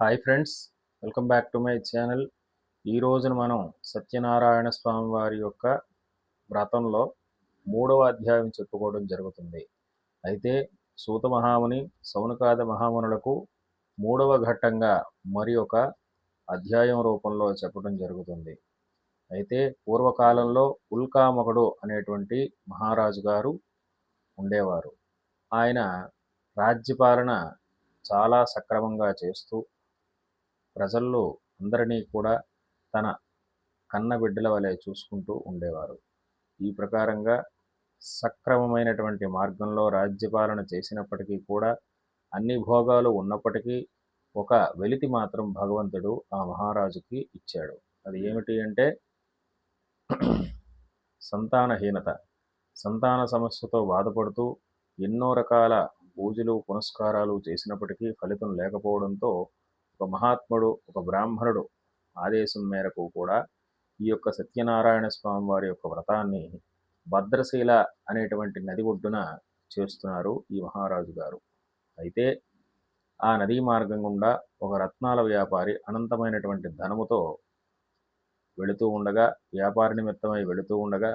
Hi friends welcome back to my channel. ఈ రోజున మనం సత్యనారాయణ స్వామి వారి యొక్క వ్రతంలో మూడవ అధ్యాయం చెప్పుకోవడం జరుగుతుంది. అయితే సూత మహాముని సౌనకాద మహామునులకు మూడవ ఘట్టంగా మరి ఒక అధ్యాయం రూపంలో చెప్పడం జరుగుతుంది. అయితే పూర్వకాలంలో ఉల్కామకుడు అనేటువంటి మహారాజు గారు ఉండేవారు. ఆయన రాజ్యపాలన చాలా సక్రమంగా చేస్తూ ప్రజల్లో అందరినీ కూడా తన కన్న బిడ్డల వలె చూసుకుంటూ ఉండేవారు. ఈ ప్రకారంగా సక్రమమైనటువంటి మార్గంలో రాజ్యపాలన చేసినప్పటికీ కూడా అన్ని భోగాలు ఉన్నప్పటికీ ఒక వెలితి మాత్రం భగవంతుడు ఆ మహారాజుకి ఇచ్చాడు. అది ఏమిటి అంటే సంతానహీనత. సంతాన సమస్యతో బాధపడుతూ ఎన్నో రకాల పూజలు పునస్కారాలు చేసినప్పటికీ ఫలితం లేకపోవడంతో ఒక మహాత్ముడు ఒక బ్రాహ్మణుడు ఆదేశం మేరకు కూడా ఈ యొక్క సత్యనారాయణ స్వామి వారి యొక్క వ్రతాన్ని భద్రశీల అనేటువంటి నది ఒడ్డున చేస్తున్నారు ఈ మహారాజు గారు. అయితే ఆ నదీ మార్గం గుండా ఒక రత్నాల వ్యాపారి అనంతమైనటువంటి ధనముతో వెళుతూ ఉండగా వ్యాపార నిమిత్తమై వెళుతూ ఉండగా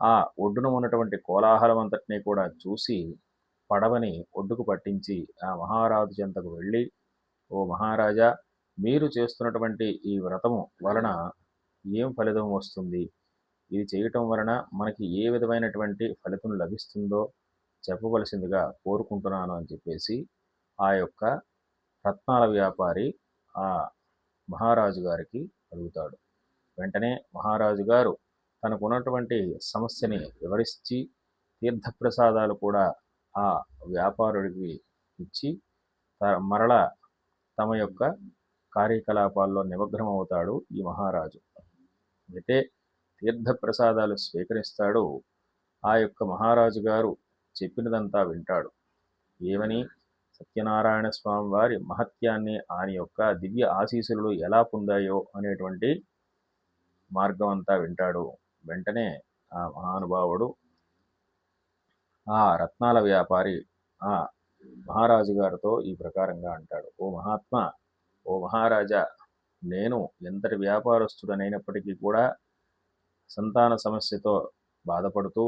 ఆ ఒడ్డున ఉన్నటువంటి కోలాహలం అంతటినీ కూడా చూసి పడవని ఒడ్డుకు పట్టించి ఆ మహారాజు చెంతకు వెళ్ళి ఓ మహారాజా మీరు చేస్తున్నటువంటి ఈ వ్రతము వలన ఏం ఫలితం వస్తుంది? ఇది చేయటం వలన మనకి ఏ విధమైనటువంటి ఫలితం లభిస్తుందో చెప్పవలసిందిగా కోరుకుంటున్నాను అని చెప్పేసి ఆ యొక్క రత్నాల వ్యాపారి ఆ మహారాజు గారికి అడుగుతాడు. వెంటనే మహారాజు గారు తనకున్నటువంటి సమస్యని వివరించి తీర్థప్రసాదాలు కూడా ఆ వ్యాపారుడికి ఇచ్చి మరలా తమ యొక్క కార్యకలాపాల్లో నిమగ్నమవుతాడు ఈ మహారాజు. అయితే తీర్థప్రసాదాలు స్వీకరిస్తాడు. ఆ యొక్క మహారాజు గారు చెప్పినదంతా వింటాడు. ఏమని? సత్యనారాయణ స్వామి వారి మహత్యాన్ని ఆయన యొక్క దివ్య ఆశీస్సులు ఎలా పొందాయో అనేటువంటి మార్గం అంతా వింటాడు. వెంటనే ఆ మహానుభావుడు ఆ రత్నాల వ్యాపారి ఆ మహారాజు గారితో ఈ ప్రకారంగా అంటాడు. ఓ మహాత్మా ఓ మహారాజా నేను ఎంతటి వ్యాపారస్తుడనైనప్పటికీ కూడా సంతాన సమస్యతో బాధపడుతూ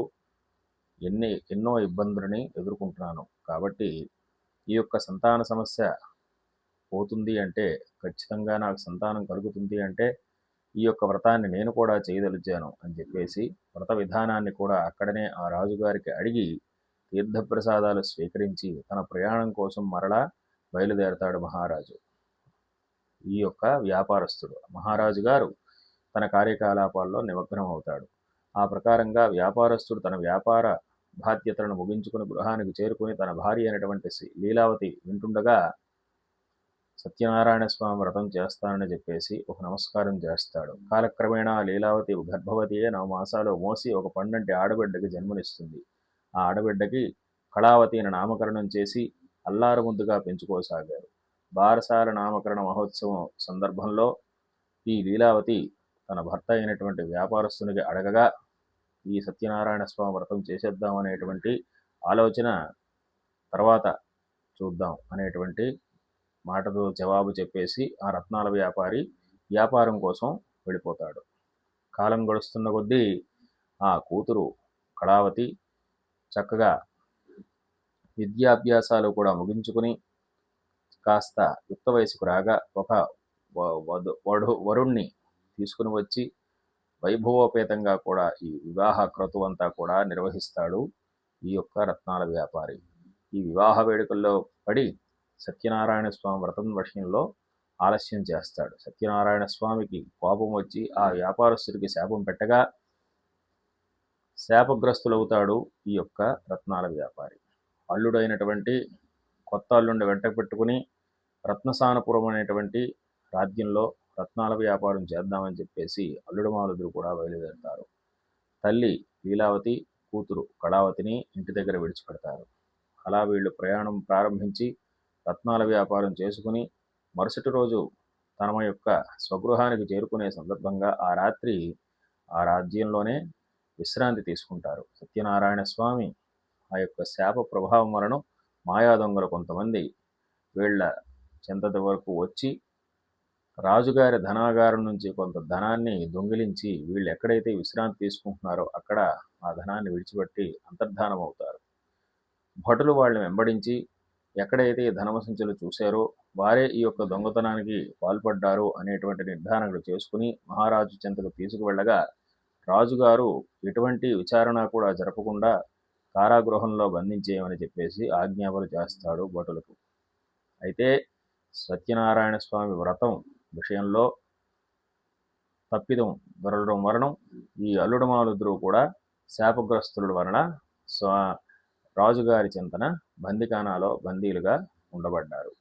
ఎన్ని ఎన్నో ఇబ్బందులని ఎదుర్కొంటున్నాను. కాబట్టి ఈ యొక్క సంతాన సమస్య పోతుంది అంటే ఖచ్చితంగా నాకు సంతానం కలుగుతుంది అంటే ఈ యొక్క వ్రతాన్ని నేను కూడా చేయదలిచాను అని చెప్పేసి వ్రత విధానాన్ని కూడా అక్కడనే ఆ రాజుగారికి అడిగి తీర్థప్రసాదాలు స్వీకరించి తన ప్రయాణం కోసం మరలా బయలుదేరతాడు మహారాజు. ఈ యొక్క వ్యాపారస్తుడు మహారాజు గారు తన కార్యకలాపాల్లో నిమగ్నం అవుతాడు. ఆ ప్రకారంగా వ్యాపారస్తుడు తన వ్యాపార బాధ్యతలను ముగించుకుని గృహానికి చేరుకుని తన భార్య అయినటువంటి లీలావతి వింటుండగా సత్యనారాయణ స్వామి వ్రతం చేస్తానని చెప్పేసి ఒక నమస్కారం చేస్తాడు. కాలక్రమేణా లీలావతి గర్భవతియే నవ మాసాలు మోసి ఒక పండంటి ఆడబిడ్డకి జన్మనిస్తుంది. ఆ ఆడబిడ్డకి కళావతి అని నామకరణం చేసి అల్లారు ముద్దుగా పెంచుకోసాగారు. బారసాల నామకరణ మహోత్సవం సందర్భంలో ఈ లీలావతి తన భర్త అయినటువంటి వ్యాపారస్తునికి అడగగా ఈ సత్యనారాయణ స్వామి వ్రతం చేసేద్దాం అనేటువంటి ఆలోచన తర్వాత చూద్దాం అనేటువంటి మాటతో జవాబు చెప్పేసి ఆ రత్నాల వ్యాపారి వ్యాపారం కోసం వెళ్ళిపోతాడు. కాలం గడుస్తున్న కొద్దీ ఆ కూతురు కళావతి చక్కగా విద్యాభ్యాసాలు కూడా ముగించుకుని కాస్త యుక్త వయసుకు రాగా ఒక వడు వరుణ్ణి తీసుకుని వచ్చి వైభవోపేతంగా కూడా ఈ వివాహ క్రతు అంతా కూడా నిర్వహిస్తాడు ఈ యొక్క రత్నాల వ్యాపారి. ఈ వివాహ వేడుకల్లో పడి సత్యనారాయణ స్వామి వ్రతం విషయంలో ఆలస్యం చేస్తాడు. సత్యనారాయణ స్వామికి కోపం వచ్చి ఆ వ్యాపారస్తుడికి శాపం పెట్టగా శాపగ్రస్తులవుతాడు ఈ యొక్క రత్నాల వ్యాపారి. అల్లుడైనటువంటి కొత్త అల్లుండి వెంట పెట్టుకుని రత్నసానపురం అనేటువంటి రాజ్యంలో రత్నాల వ్యాపారం చేద్దామని చెప్పేసి అల్లుడు కూడా బయలుదేరుతారు. తల్లి లీలావతి కూతురు కళావతిని ఇంటి దగ్గర విడిచిపెడతారు. అలా వీళ్ళు ప్రయాణం ప్రారంభించి రత్నాల వ్యాపారం చేసుకుని మరుసటి రోజు తన యొక్క స్వగృహానికి చేరుకునే సందర్భంగా ఆ రాత్రి ఆ రాజ్యంలోనే విశ్రాంతి తీసుకుంటారు. సత్యనారాయణ స్వామి ఆ యొక్క శాప ప్రభావం వలన మాయా దొంగలు కొంతమంది వీళ్ళ చెంతటి వరకు వచ్చి రాజుగారి ధనాగారం నుంచి కొంత ధనాన్ని దొంగిలించి వీళ్ళు ఎక్కడైతే విశ్రాంతి తీసుకుంటున్నారో అక్కడ ఆ ధనాన్ని విడిచిపెట్టి అంతర్ధానం అవుతారు. భటులు వాళ్ళని వెంబడించి ఎక్కడైతే ధనవసంచులు చూశారో వారే ఈ యొక్క దొంగతనానికి పాల్పడ్డారు అనేటువంటి నిర్ధారణలు చేసుకుని మహారాజు చెంతకు తీసుకువెళ్ళగా రాజుగారు ఎటువంటి విచారణ కూడా జరపకుండా కారాగృహంలో బంధించేయమని చెప్పేసి ఆజ్ఞాపలు చేస్తాడు భటులకు. అయితే సత్యనారాయణ స్వామి వ్రతం విషయంలో తప్పిదం దొరలడం వలన ఈ అల్లుడమాలుద్దరూ కూడా శాపగ్రస్తుల వలన స్వా రాజుగారి చింతన బందికానాలో బందీలుగా ఉండబడ్డారు.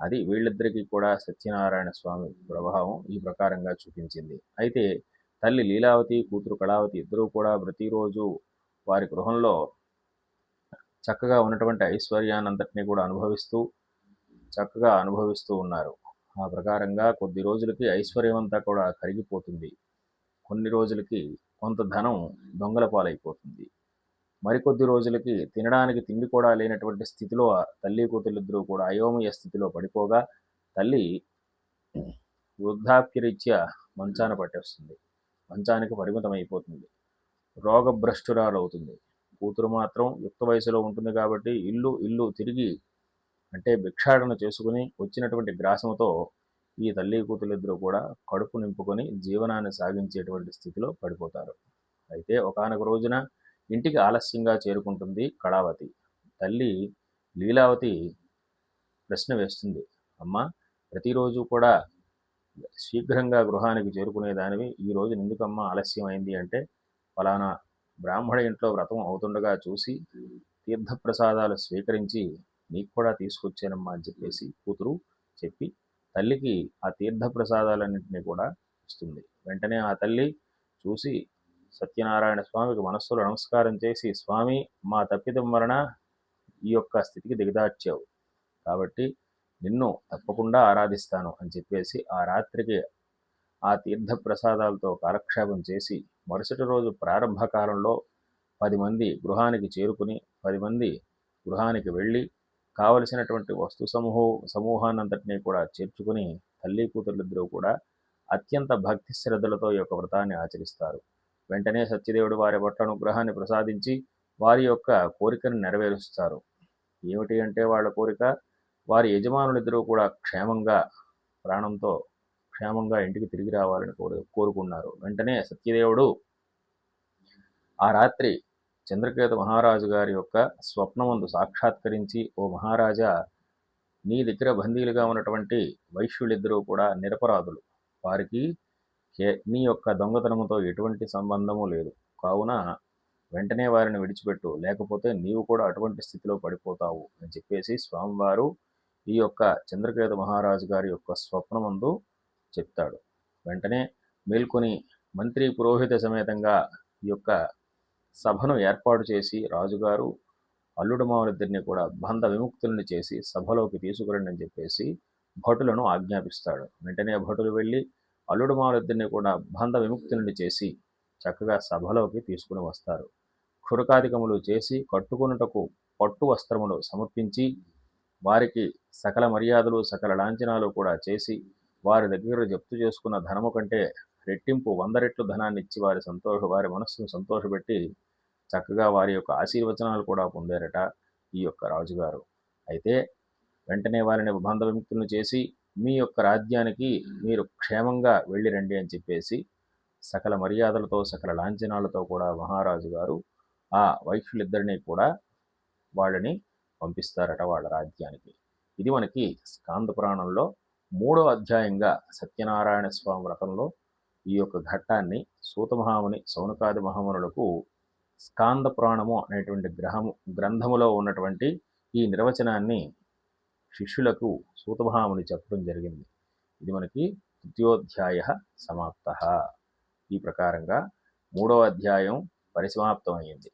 అది వీళ్ళిద్దరికీ కూడా సత్యనారాయణ స్వామి ప్రభావం ఈ ప్రకారంగా చూపించింది. అయితే తల్లి లీలావతి కూతురు కళావతి ఇద్దరూ కూడా ప్రతిరోజు వారి గృహంలో చక్కగా ఉన్నటువంటి ఐశ్వర్యానంతటినీ కూడా అనుభవిస్తూ చక్కగా అనుభవిస్తూ ఉన్నారు. ఆ ప్రకారంగా కొద్ది రోజులకి ఐశ్వర్యం అంతా కూడా కరిగిపోతుంది. కొన్ని రోజులకి కొంత ధనం దొంగల పాలైపోతుంది. మరికొద్ది రోజులకి తినడానికి తిండి కూడా లేనటువంటి స్థితిలో తల్లి కూతురిద్దరూ కూడా అయోమయ స్థితిలో పడిపోగా తల్లి వృద్ధాప్యరీత్యా మంచాన పట్టేస్తుంది. మంచానికి పరిమితం అయిపోతుంది రోగభ్రష్టురాలవుతుంది. కూతురు మాత్రం యుక్త వయసులో ఉంటుంది కాబట్టి ఇల్లు ఇల్లు తిరిగి అంటే భిక్షాటన చేసుకుని వచ్చినటువంటి గ్రాసంతో ఈ తల్లి కూతురిద్దరూ కూడా కడుపు నింపుకొని జీవనాన్ని సాగించేటువంటి స్థితిలో పడిపోతారు. అయితే ఒకనొక రోజున ఇంటికి ఆలస్యంగా చేరుకుంటుంది కళావతి. తల్లి లీలావతి ప్రశ్న వేస్తుంది. అమ్మ ప్రతిరోజు కూడా శీఘ్రంగా గృహానికి చేరుకునేదానివి. ఈ రోజు ఎందుకమ్మా ఆలస్యమైంది అంటే ఫలానా బ్రాహ్మణ ఇంట్లో వ్రతం అవుతుండగా చూసి తీర్థప్రసాదాలు స్వీకరించి నీకు కూడా తీసుకొచ్చానమ్మా అని చెప్పేసి కూతురు చెప్పి తల్లికి ఆ తీర్థప్రసాదాలన్నింటినీ కూడా ఇస్తుంది. వెంటనే ఆ తల్లి చూసి సత్యనారాయణ స్వామికి మనస్సులో నమస్కారం చేసి స్వామి మా తప్పిదం వలన ఈ యొక్క స్థితికి దిగదార్చావు. కాబట్టి నిన్ను తప్పకుండా ఆరాధిస్తాను అని చెప్పేసి ఆ రాత్రికి ఆ తీర్థ ప్రసాదాలతో కాలక్షేపం చేసి మరుసటి రోజు ప్రారంభ కాలంలో పది మంది గృహానికి చేరుకుని పది మంది గృహానికి వెళ్ళి కావలసినటువంటి వస్తు సమూహ సమూహాన్నంతటినీ కూడా చేర్చుకుని తల్లి కూతురిద్దరూ కూడా అత్యంత భక్తి శ్రద్ధలతో ఈ యొక్క వ్రతాన్ని ఆచరిస్తారు. వెంటనే సత్యదేవుడు వారి పట్ల అనుగ్రహాన్ని ప్రసాదించి వారి యొక్క కోరికను నెరవేరుస్తారు. ఏమిటి అంటే వాళ్ళ కోరిక? వారి యజమానులిద్దరూ కూడా క్షేమంగా ప్రాణంతో క్షేమంగా ఇంటికి తిరిగి రావాలని కోరు కోరుకున్నారు. వెంటనే సత్యదేవుడు ఆ రాత్రి చంద్రకేత మహారాజు గారి యొక్క స్వప్నమందు సాక్షాత్కరించి ఓ మహారాజా నీ దగ్గర బందీలుగా ఉన్నటువంటి వైశ్యులిద్దరూ కూడా నిరపరాధులు. వారికి నీ యొక్క దొంగతనముతో ఎటువంటి సంబంధము లేదు. కావున వెంటనే వారిని విడిచిపెట్టు. లేకపోతే నీవు కూడా అటువంటి స్థితిలో పడిపోతావు అని చెప్పేసి స్వామివారు ఈ యొక్క చంద్రకేతు మహారాజు గారి యొక్క స్వప్నమందు చెప్తాడు. వెంటనే మేల్కొని మంత్రి పురోహిత సమేతంగా ఈ యొక్క సభను ఏర్పాటు చేసి రాజుగారు అల్లుడు మామలిద్దరిని కూడా బంధ విముక్తుల్ని చేసి సభలోకి తీసుకురండి అని చెప్పేసి భటులను ఆజ్ఞాపిస్తాడు. వెంటనే భటులు వెళ్ళి అల్లుడు మామలిద్దరిని కూడా బంధ విముక్తుల్ని చేసి చక్కగా సభలోకి తీసుకుని వస్తారు. క్షురకాధికములు చేసి కట్టుకున్నటకు పట్టు వస్త్రములు సమర్పించి వారికి సకల మర్యాదలు సకల లాంఛనాలు కూడా చేసి వారి దగ్గర జప్తు చేసుకున్న ధనము కంటే రెట్టింపు వంద రెట్లు ధనాన్ని ఇచ్చి వారి సంతోష వారి మనస్సును సంతోషపెట్టి చక్కగా వారి యొక్క ఆశీర్వచనాలు కూడా పొందారట ఈ యొక్క రాజుగారు. అయితే వెంటనే వారిని బంధ విముక్తులను చేసి మీ యొక్క రాజ్యానికి మీరు క్షేమంగా వెళ్ళిరండి అని చెప్పేసి సకల మర్యాదలతో సకల లాంఛనాలతో కూడా మహారాజు గారు ఆ వైశ్యులిద్దరినీ కూడా వాళ్ళని పంపిస్తారట వాళ్ళ రాజ్యానికి. ఇది మనకి స్కాంద పురాణంలో మూడో అధ్యాయంగా సత్యనారాయణ స్వామి వ్రతంలో ఈ యొక్క ఘట్టాన్ని సూతమహాముని సౌనకాది మహామునులకు స్కాంద పురాణము అనేటువంటి గ్రహము గ్రంథములో ఉన్నటువంటి ఈ నిర్వచనాన్ని శిష్యులకు సూతమహాముని చెప్పడం జరిగింది. ఇది మనకి తృతీయోధ్యాయ సమాప్త. ఈ ప్రకారంగా మూడో అధ్యాయం పరిసమాప్తమైంది